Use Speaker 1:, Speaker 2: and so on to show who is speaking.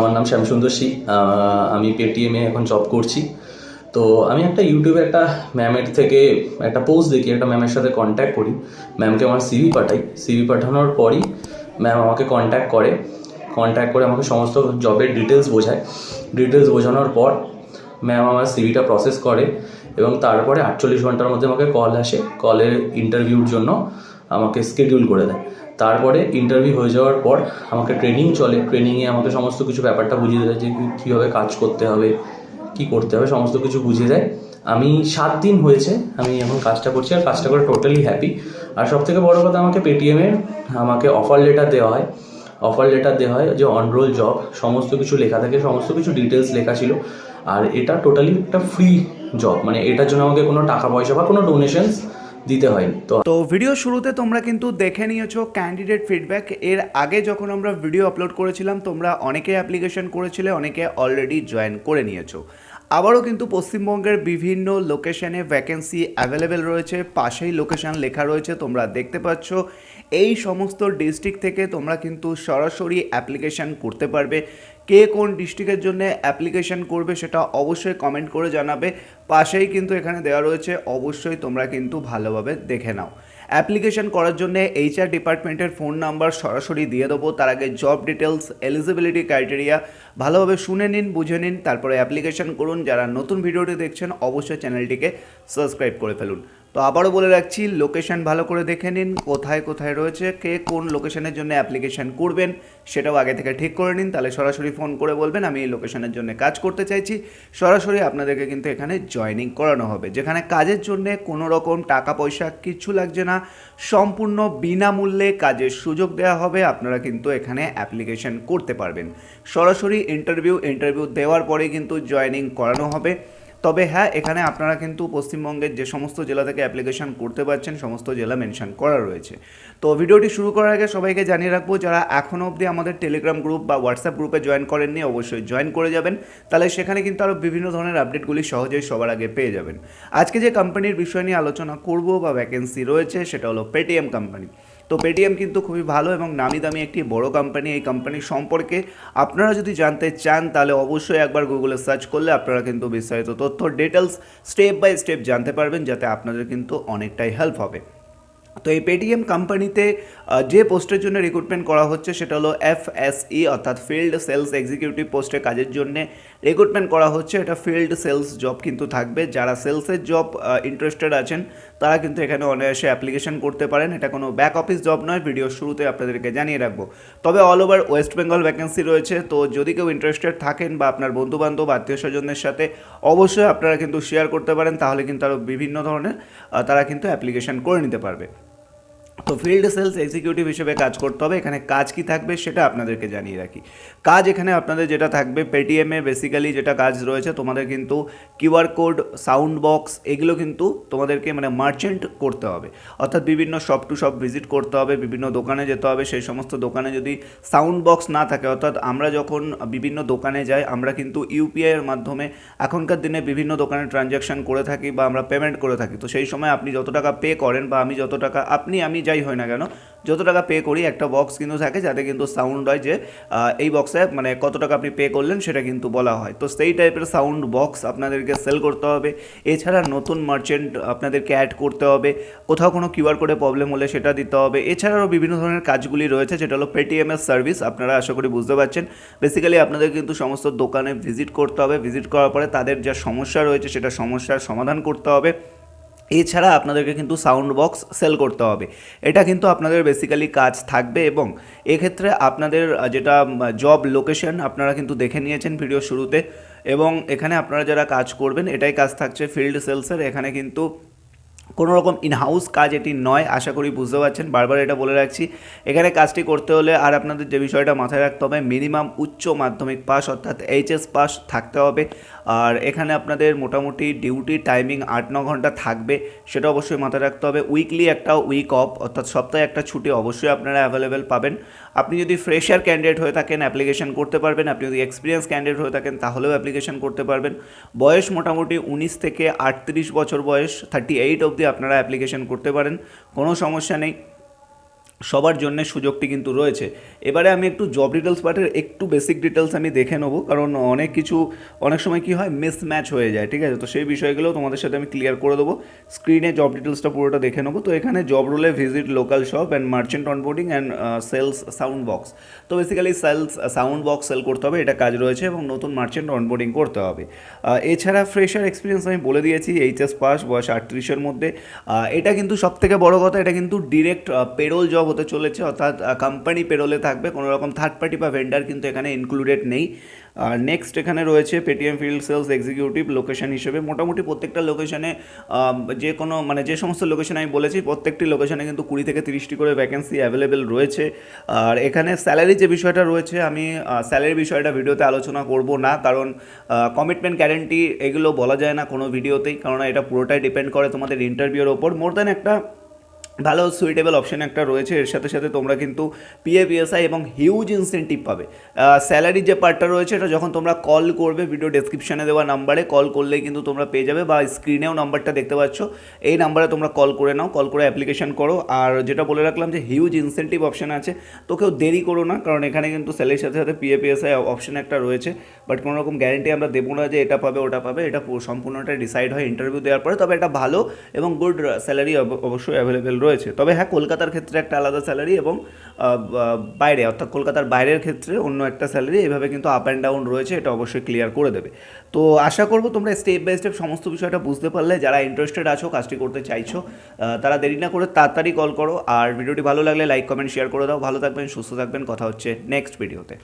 Speaker 1: আমার নাম শ্যামসুন্দর সি। আমি পেটিএমে এখন জব করছি। তো আমি একটা ইউটিউবে একটা ম্যামের থেকে একটা পোস্ট দেখি, একটা ম্যামের সাথে কন্ট্যাক্ট করি। ম্যামকে আমার সিভি পাঠাই। সিভি পাঠানোর পরই ম্যাম আমাকে কন্ট্যাক্ট করে। কন্ট্যাক্ট করে আমাকে সমস্ত জবের ডিটেলস বোঝায়। ডিটেলস বোঝানোর পর ম্যাম আমার সিভিটা প্রসেস করে এবং তারপরে আটচল্লিশ ঘণ্টার মধ্যে আমাকে কল আসে। কলের ইন্টারভিউর জন্য। আমাকে স্কেডিউল করে দেয়। তারপরে ইন্টারভিউ হয়ে যাওয়ার পর আমাকে ট্রেনিং চলে। ট্রেনিংয়ে আমাকে সমস্ত কিছু ব্যাপারটা বুঝিয়ে দেয় যে কীভাবে কাজ করতে হবে, কি করতে হবে, সমস্ত কিছু বুঝিয়ে দেয়। আমি সাত দিন হয়েছে আমি এখন কাজটা করছি আর কাজটা করে টোটালি হ্যাপি আর সব থেকে বড় কথা আমাকে পেটিএমের আমাকে অফার লেটার দেওয়া হয়। অফার লেটার দেওয়া হয় যে অনরোল জব সমস্ত কিছু লেখা থাকে, সমস্ত কিছু ডিটেলস লেখা ছিল। আর এটা টোটালি একটা ফ্রি জব মানে এটার জন্য আমাকে কোনো টাকা পয়সা বা কোনো ডোনেশনস দিতে হয়নি তো
Speaker 2: তো ভিডিও শুরুতে তোমরা কিন্তু দেখে নিয়েছো ক্যান্ডিডেট ফিডব্যাক এর আগে যখন আমরা ভিডিও আপলোড করেছিলাম, তোমরা অনেকে অ্যাপ্লিকেশন করেছিলে, অনেকে অলরেডি জয়েন করে নিয়েছো। আবারও কিন্তু পশ্চিমবঙ্গের বিভিন্ন লোকেশনে ভ্যাকেন্সি অ্যাভেলেবেল রয়েছে, পাশেই লোকেশন লেখা রয়েছে, তোমরা দেখতে পাচ্ছ। এই সমস্ত ডিস্ট্রিক্ট থেকে তোমরা কিন্তু সরাসরি অ্যাপ্লিকেশন করতে পারবে। কে কোন ডিস্ট্রিক্টের জন্য অ্যাপ্লিকেশন করবে সেটা অবশ্যই কমেন্ট করে জানাবে। পাশেই কিন্তু এখানে দেওয়া রয়েছে, অবশ্যই তোমরা কিন্তু ভালোভাবে দেখে নাও। অ্যাপ্লিকেশন করার জন্য এইচআর ডিপার্টমেন্টের ফোন নাম্বার সরাসরি দিয়ে দেবো। তার আগে জব ডিটেলস এলিজিবিলিটি ক্রাইটেরিয়া ভালোভাবে শুনে নিন, বুঝে নিন, তারপরে অ্যাপ্লিকেশন করুন। যারা নতুন ভিডিওটি দেখছেন, অবশ্যই চ্যানেলটিকে সাবস্ক্রাইব করে ফেলুন। তো আবারও বলে রাখছি লোকেশন ভালো করে দেখে নিন, কোথায় কোথায় রয়েছে, কে কোন লোকেশানের জন্য অ্যাপ্লিকেশান করবেন, সেটাও আগে থেকে ঠিক করে নিন। তাহলে সরাসরি ফোন করে বলবেন, আমি এই লোকেশানের জন্য কাজ করতে চাইছি। সরাসরি আপনাদেরকে কিন্তু এখানে জয়েনিং করানো হবে। যেখানে কাজের জন্য কোনো রকম টাকা পয়সা কিচ্ছু লাগছে না। সম্পূর্ণ বিনামূল্যে কাজের সুযোগ দেওয়া হবে, আপনারা কিন্তু এখানে অ্যাপ্লিকেশন করতে পারবেন। সরাসরি ইন্টারভিউ ইন্টারভিউ দেওয়ার পরে কিন্তু জয়েনিং করানো হবে। তবে হ্যাঁ এখানে আপনারা কিন্তু পশ্চিমবঙ্গের যে সমস্ত জেলা থেকে অ্যাপ্লিকেশন করতে পারছেন, সমস্ত জেলা মেনশন করা রয়েছে। তো ভিডিওটি শুরু করার আগে সবাইকে জানিয়ে রাখব, যারা এখনও অবধি আমাদের টেলিগ্রাম গ্রুপ বা হোয়াটসঅ্যাপ গ্রুপে জয়েন করেননি, অবশ্যই জয়েন করে যাবেন। তাহলে সেখানে কিন্তু আরও বিভিন্ন ধরনের আপডেটগুলি সহজেই সবার আগে পেয়ে যাবেন। আজকে যে কোম্পানির বিষয় নিয়ে আলোচনা করব বা ভ্যাকেন্সি রয়েছে, সেটা হলো পেটিএম কোম্পানি তো পেটিএম কিন্তু খুবই ভালো এবং নামি দামি একটি বড় কোম্পানি এই কোম্পানি সম্পর্কে আপনারা যদি জানতে চান, তাহলে অবশ্যই একবার গুগলে সার্চ করলে আপনারা কিন্তু বিস্তারিত তথ্য ডিটেলস স্টেপ বাই স্টেপ জানতে পারবেন, যাতে আপনাদের কিন্তু অনেকটাই হেল্প হবে। তো এই পেটিএম কোম্পানিতে যে পোস্টের জন্য রিক্রুটমেন্ট করা হচ্ছে সেটা হলো এফ এস ই অর্থাৎ ফিল্ড সেলস এক্সিকিউটিভ পোস্টে কাজের জন্য রিক্রুটমেন্ট করা হচ্ছে। এটা ফিল্ড সেলস জব কিন্তু থাকবে। যারা সেলসের জব ইন্টারেস্টেড আছেন, তারা কিন্তু এখানে অনায়াসে অ্যাপ্লিকেশন করতে পারেন। এটা কোনো ব্যাক অফিস জব নয়। ভিডিও শুরুতে আপনাদেরকে জানিয়ে রাখব। তবে all over West Bengal vacancy রয়েছে। তো যদি কেউ ইন্টারেস্টেড থাকেন বা আপনার বন্ধুবান্ধব আত্মীয় স্বজনদের সাথে, অবশ্যই আপনারা কিন্তু শেয়ার করতে পারেন। তাহলে কিন্তু আরও বিভিন্ন ধরনের তারা কিন্তু অ্যাপ্লিকেশন করে নিতে পারবে। তো ফিল্ড সেলস এক্সিকিউটিভ হিসেবে কাজ করতে হবে। এখানে কাজ কি থাকবে সেটা আপনাদেরকে জানিয়ে রাখি। কাজ এখানে আপনাদের যেটা থাকবে পেটিএমে বেসিক্যালি যেটা কাজ রয়েছে, তোমাদের কিন্তু কিউআর কোড সাউন্ড বক্স এগুলো কিন্তু তোমাদেরকে মানে মার্চেন্ট করতে হবে। অর্থাৎ বিভিন্ন শপ টু শপ ভিজিট করতে হবে, বিভিন্ন দোকানে যেতে হবে। সেই সমস্ত দোকানে যদি সাউন্ড বক্স না থাকে, অর্থাৎ আমরা যখন বিভিন্ন দোকানে যাই, আমরা কিন্তু ইউপিআইয়ের মাধ্যমে এখনকার দিনে বিভিন্ন দোকানে ট্রানজ্যাকশন করে থাকি বা আমরা পেমেন্ট করে থাকি। তো সেই সময় আপনি যত টাকা পে করেন বা আমি যত টাকা, আপনি, আমি যাই হয় না কেন, যত টাকা পে করি একটা বক্স কিন্তু থাকে যাতে কিন্তু সাউন্ড হয় যে এই বক্সে মানে কত টাকা আপনি পে করলেন সেটা কিন্তু বলা হয়। তো সেই টাইপের সাউন্ড বক্স আপনাদেরকে সেল করতে হবে। এছাড়া নতুন মার্চেন্ট আপনাদেরকে অ্যাড করতে হবে। কোথাও কোনো কিউআর কোডে প্রবলেম হলে সেটা দিতে হবে। এছাড়াও বিভিন্ন ধরনের কাজগুলি রয়েছে, যেটা হলো পেটিএমএস সার্ভিস আপনারা আশা করি বুঝতে পারছেন। বেসিক্যালি আপনাদের কিন্তু সমস্ত দোকানে ভিজিট করতে হবে। ভিজিট করার পরে তাদের যা সমস্যা রয়েছে সেটা সমস্যার সমাধান করতে হবে। এছাড়া আপনাদেরকে কিন্তু সাউন্ড বক্স সেল করতে হবে। এটা কিন্তু আপনাদের বেসিক্যালি কাজ থাকবে এবং এক্ষেত্রে আপনাদের যেটা জব লোকেশন আপনারা কিন্তু দেখে নিয়েছেন ভিডিও শুরুতে এবং এখানে আপনারা যারা কাজ করবেন, এটাই কাজ থাকছে ফিল্ড সেলসের এখানে কিন্তু কোনো রকম ইনহাউস কাজ এটি নয়, আশা করি বুঝতে পারছেন। বারবার এটা বলে রাখছি, এখানে কাজটি করতে হলে আর আপনাদের যে বিষয়টা মাথায় রাখতে হবে মিনিমাম উচ্চ মাধ্যমিক পাস অর্থাৎ এইচএস পাস থাকতে হবে। আর এখানে আপনাদের মোটামুটি ডিউটি টাইমিং আট, ন ঘণ্টা থাকবে, সেটা অবশ্যই মাথায় রাখতে হবে। উইকলি একটা উইক অফ অর্থাৎ সপ্তাহে একটা ছুটি অবশ্যই আপনারা অ্যাভেলেবেল পাবেন। আপনি যদি ফ্রেশার ক্যান্ডিডেট হয়ে থাকেন অ্যাপ্লিকেশন করতে পারবেন। আপনি যদি এক্সপিরিয়েন্স ক্যান্ডিডেট হয়ে থাকেন, তাহলেও অ্যাপ্লিকেশন করতে পারবেন। বয়স মোটামুটি উনিশ থেকে আটত্রিশ বছর বয়স থার্টি এইট অবধি আপনারা অ্যাপ্লিকেশন করতে পারেন কোনো সমস্যা নেই। সবার জন্য সুযোগটি কিন্তু রয়েছে। এবারে আমি একটু জব ডিটেলস পার্টের একটু বেসিক ডিটেলস আমি দেখে নেব, কারণ অনেক কিছু, অনেক সময় কি হয় মিস ম্যাচ হয়ে যায়, ঠিক আছে? তো সেই বিষয়গুলো তোমাদের সাথে আমি ক্লিয়ার করে দেবো। স্ক্রিনে জব ডিটেলসটা পুরোটা দেখে নেব। তো এখানে job রোলে visit local shop and merchant onboarding and sales sound box তো basically sales sound box sale করতে হবে, এটা কাজ রয়েছে এবং নতুন মার্চেন্ট অনবোর্ডিং করতে হবে। এছাড়া ফ্রেশার এক্সপিরিয়েন্স আমি বলে দিয়েছি এইচএস পাস বয়স আটত্রিশের মধ্যে। এটা কিন্তু সব থেকে বড় কথা, এটা কিন্তু ডিরেক্ট পেরোল জব হতে চলেছে, অর্থাৎ কোম্পানি পেরোলে থাকবে। কোনো রকম থার্ড পার্টি বা ভেন্ডার কিন্তু এখানে ইনক্লুডেড নেই। আর নেক্সট এখানে রয়েছে Paytm field sales executive location হিসেবে। মোটামুটি প্রত্যেকটা লোকেশনে যে কোনো মানে যে সমস্ত লোকেশন আমি বলেছি, প্রত্যেকটি লোকেশনে কিন্তু কুড়ি থেকে তিরিশটি করে ভ্যাকেন্সি অ্যাভেলেবেল রয়েছে। আর এখানে স্যালারি যে বিষয়টা রয়েছে, আমি স্যালারি বিষয়টা ভিডিওতে আলোচনা করব না। কারণ কমিটমেন্ট গ্যারেন্টি এগুলো বলা যায় না কোনো ভিডিওতেই কারণ এটা পুরোটাই ডিপেন্ড করে তোমাদের ইন্টারভিউর ওপর। মোর দ্যান একটা ভালো সুইটেবল অপশন একটা রয়েছে। এর সাথে সাথে তোমরা কিন্তু পিএপিএসআই এবং হিউজ ইনসেন্টিভ পাবে। স্যালারি যে পার্টটা রয়েছে, এটা যখন তোমরা কল করবে ভিডিও ডেসক্রিপশনে দেওয়া নাম্বারে কল করলেই কিন্তু তোমরা পেয়ে যাবে বা স্ক্রিনেও নাম্বারটা দেখতে পাচ্ছ। এই নাম্বারে তোমরা কল করে নাও কল করে অ্যাপ্লিকেশন করো। আর যেটা বলে রাখলাম যে হিউজ ইনসেন্টিভ অপশন আছে, তো কেউ দেরি করো না, কারণ এখানে কিন্তু স্যালারির সাথে সাথে পিএপিএসআই অপশান একটা রয়েছে। বাট কোনো রকম গ্যারেন্টি আমরা দেবো না যে এটা পাবে, ওটা পাবে। এটা পুরো সম্পূর্ণটা ডিসাইড হয় ইন্টারভিউ দেওয়ার পরে। তবে এটা ভালো এবং গুড স্যালারি অবশ্যই অ্যাভেলেবেল রয়েছে। তবে হ্যাঁ কলকাতার ক্ষেত্রে একটা আলাদা স্যালারি এবং বাইরে, অর্থাৎ কলকাতার বাইরের ক্ষেত্রে অন্য একটা স্যালারি এভাবে কিন্তু আপ অ্যান্ড ডাউন রয়েছে, এটা অবশ্যই ক্লিয়ার করে দেবে। তো আশা করব তোমরা স্টেপ বাই স্টেপ সমস্ত বিষয়টা বুঝতে পারলে। যারা ইন্টারেস্টেড আছো, কাজটি করতে চাইছো তারা দেরি না করে তাড়াতাড়ি কল করো। আর ভিডিওটি ভালো লাগলে লাইক কমেন্ট শেয়ার করে দাও। ভালো থাকবেন, সুস্থ থাকবেন। কথা হচ্ছে নেক্সট ভিডিওতে